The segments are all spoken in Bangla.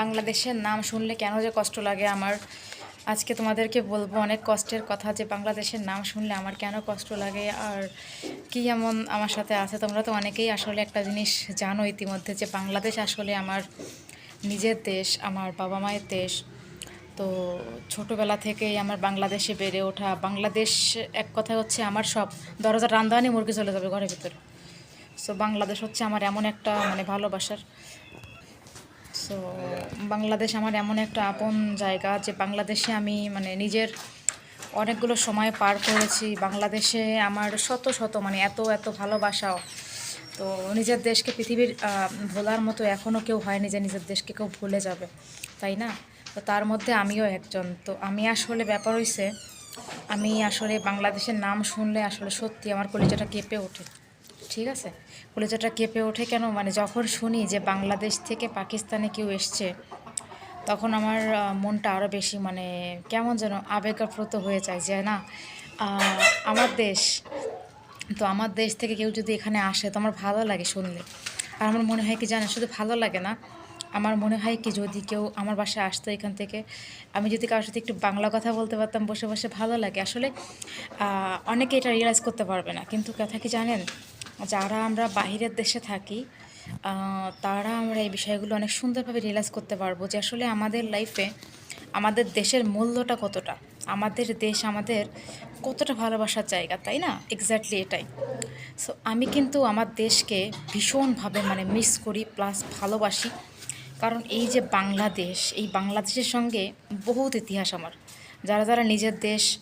বাংলাদেশের নাম শুনলে কেন যে কষ্ট লাগে আমার? আজকে তোমাদেরকে বলব অনেক কষ্টের কথা যে বাংলাদেশের নাম শুনলে আমার কেন কষ্ট লাগে আর কি এমন আমার সাথে আছে? তোমরা তো অনেকেই আসলে একটা জিনিস জানো ইতিমধ্যে যে বাংলাদেশ আসলে আমার নিজের দেশ, আমার বাবা মায়ের দেশ। তো ছোটোবেলা থেকেই আমার বাংলাদেশে বেড়ে ওঠা, বাংলাদেশ এক কথা হচ্ছে আমার সব দরজা রান্দানি মুরগি চলে যাবে ঘরের ভিতরে। সো বাংলাদেশ হচ্ছে আমার এমন একটা মানে ভালোবাসার সো বাংলাদেশ আমার এমন একটা আপন জায়গা যে বাংলাদেশে আমি মানে নিজের অনেকগুলো সময় পার করেছি। বাংলাদেশে আমার শত শত মানে এত এত ভালোবাসাও। তো নিজের দেশকে পৃথিবীর ভোলার মতো এখনও কেউ হয়নি যে নিজের দেশকে কেউ ভুলে যাবে। তাই না? তো তার মধ্যে আমিও একজন। তো আমি আসলে ব্যাপার হয়েছে আমি আসলে বাংলাদেশের নাম শুনলে আসলে সত্যি আমার কলিজাটা কেঁপে ওঠে। ঠিক আছে? কলিজাটা কেঁপে ওঠে কেন? মানে যখন শুনি যে বাংলাদেশ থেকে পাকিস্তানে কেউ এসছে, তখন আমার মনটা আরও বেশি মানে কেমন যেন আবেগাপ্রত হয়ে যায় যে না আমার দেশ, তো আমার দেশ থেকে কেউ যদি এখানে আসে, তো আমার ভালো লাগে শুনলে। আর আমার মনে হয় কি জানে শুধু ভালো লাগে না, আমার মনে হয় কি যদি কেউ আমার বাসায় আসতো এখান থেকে, আমি যদি কারোর সাথে একটু বাংলা কথা বলতে পারতাম, বসে বসে ভালো লাগে। আসলে অনেকে এটা রিয়েলাইজ করতে পারবে না। কিন্তু কথা কি জানেন যারা আমরা বাহিরের দেশে থাকি তারা আমরা এই বিষয়গুলো অনেক সুন্দরভাবে রিয়েলাইজ করতে পারব যে আসলে আমাদের লাইফে আমাদের দেশের মূল্যটা কতটা? আমাদের দেশ আমাদের কতটা ভালোবাসার জায়গা, তাই না? এক্স্যাক্টলি এটাই। সো আমি কিন্তু আমার দেশকে ভীষণভাবে মানে মিস করি প্লাস ভালোবাসি। কারণ এই যে বাংলাদেশ, এই বাংলাদেশের সঙ্গে বহুত ইতিহাস আমার। যারা যারা নিজের দেশ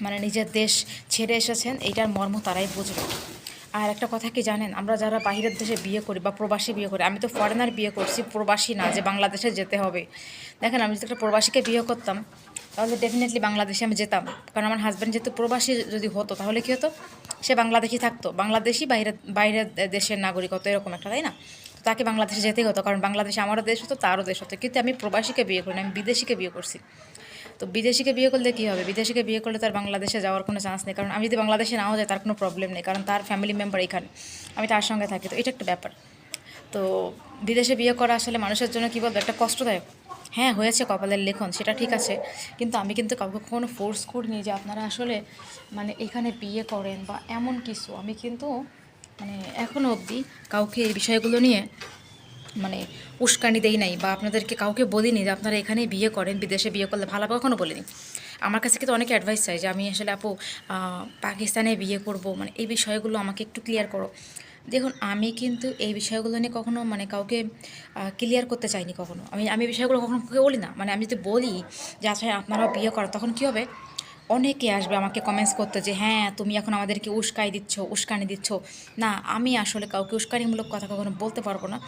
মানে নিজের দেশ ছেড়ে এসেছেন, এইটার মর্ম তারাই বুঝবে। আর একটা কথা কি জানেন? আমরা যারা বাইরের দেশে বিয়ে করি বা প্রবাসী বিয়ে করি, আমি তো ফরেনার বিয়ে করছি, প্রবাসী না যে বাংলাদেশে যেতে হবে। দেখেন, আমি যদি একটা প্রবাসীকে বিয়ে করতাম, তাহলে ডেফিনেটলি বাংলাদেশে আমি যেতাম। কারণ আমার হাজব্যান্ড যেহেতু প্রবাসী যদি হতো, তাহলে কী হতো? সে বাংলাদেশি থাকতো। বাংলাদেশি বাইরের বাইরের দেশের নাগরিকত্ব এরকম একটা, তাই না? তো তাকে বাংলাদেশে যেতেই হতো। কারণ বাংলাদেশে আমারও দেশ হতো, তারও দেশ হতো। কিন্তু আমি প্রবাসীকে বিয়ে করি আমি বিদেশিকে বিয়ে করছি। তো বিদেশিকে বিয়ে করলে কী হবে? বিদেশিকে বিয়ে করলে তার বাংলাদেশে যাওয়ার কোনো চান্স নেই। কারণ আমি যদি বাংলাদেশে নাও যাই, তার কোনো প্রবলেম নেই। কারণ তার ফ্যামিলি মেম্বার এখানে। আমি তার সঙ্গে থাকি। তো এটা একটা ব্যাপার। তো বিদেশে বিয়ে করা আসলে মানুষের জন্য কী বলব? একটা কষ্টদায়ক। হ্যাঁ হয়েছে কপালের লেখন, সেটা ঠিক আছে। কিন্তু আমি কিন্তু কাউকে কখনো ফোর্স করিনি যে আপনারা আসলে মানে এখানে বিয়ে করেন বা এমন কিছু। আমি কিন্তু মানে এখনও অবধি কাউকে এই বিষয়গুলো নিয়ে মানে উস্কানি দেই নাই বা আপনাদেরকে কাউকে বলিনি যে আপনারা এখানেই বিয়ে করেন, বিদেশে বিয়ে করলে ভালো হবে কখনো বলিনি। আমার কাছে কিন্তু অনেকে অ্যাডভাইস চাই যে, আমি আসলে আপু পাকিস্তানে বিয়ে করব। মানে এই বিষয়গুলো আমাকে একটু ক্লিয়ার করো। দেখুন, আমি কিন্তু এই বিষয়গুলো নিয়ে কখনো মানে কাউকে ক্লিয়ার করতে চাইনি কখনো। আমি আমি বিষয়গুলো কখনো বলি না। মানে আমি যদি বলি যে আচ্ছা আপনারাও বিয়ে করো, তখন কী হবে? অনেকে আসবে আমাকে কমেন্টস করতে যে হ্যাঁ তুমি এখন আমাদেরকে উস্কাই দিচ্ছ উস্কানি দিচ্ছ। না আমি আসলে কাউকে উস্কানিমূলক কথা কখনো বলতে পারব না।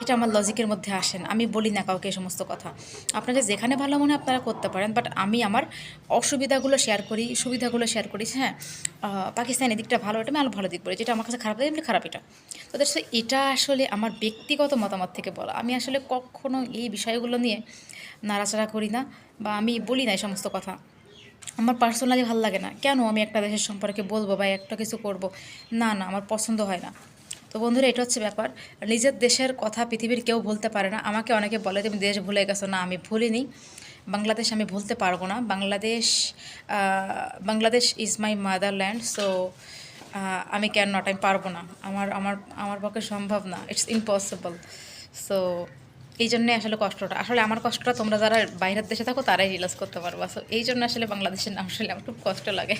এটা আমার লজিকের মধ্যে আসেন আমি বলি না কাউকে এই সমস্ত কথা। আপনাদের যেখানে ভালো মনে আপনারা করতে পারেন বাট আমি আমার অসুবিধাগুলো শেয়ার করি সুবিধাগুলো শেয়ার করি হ্যাঁ আহ, পাকিস্তানের দিকটা ভালো এটা আমি আরও ভালো দিক বলি। যেটা আমার কাছে খারাপ লাগে খারাপ এটা। তো দ্যাটস এটা আসলে আমার ব্যক্তিগত মতামত থেকে বলা। আমি আসলে কখনো এই বিষয়গুলো নিয়ে নাড়াচাড়া করি না বা আমি বলি না এই সমস্ত কথা। আমার পার্সোনালি ভালো লাগে না। কেন আমি একটা দেশের সম্পর্কে বলব বা একটা কিছু করব? না না, আমার পছন্দ হয় না। তো বন্ধুরা, এটা হচ্ছে ব্যাপার। নিজের দেশের কথা পৃথিবীর কেউ বলতে পারে না। আমাকে অনেকে বলে, তুমি দেশ ভুলে গেছো। না, আমি ভুলিনি। বাংলাদেশ আমি ভুলতে পারব না। Bangladesh Bangladesh is my motherland so আমি কেন নট আমি পারব না। আমার আমার আমার পক্ষে সম্ভব না। ইটস ইম্পসিবল সো এই জন্যে আসলে কষ্টটা। আসলে আমার কষ্টটা তোমরা যারা বাইরের দেশে থাকো, তারাই রিলাস করতে পারব। সো এই জন্য আসলে বাংলাদেশের নাম শুনলে আমার খুব কষ্ট লাগে।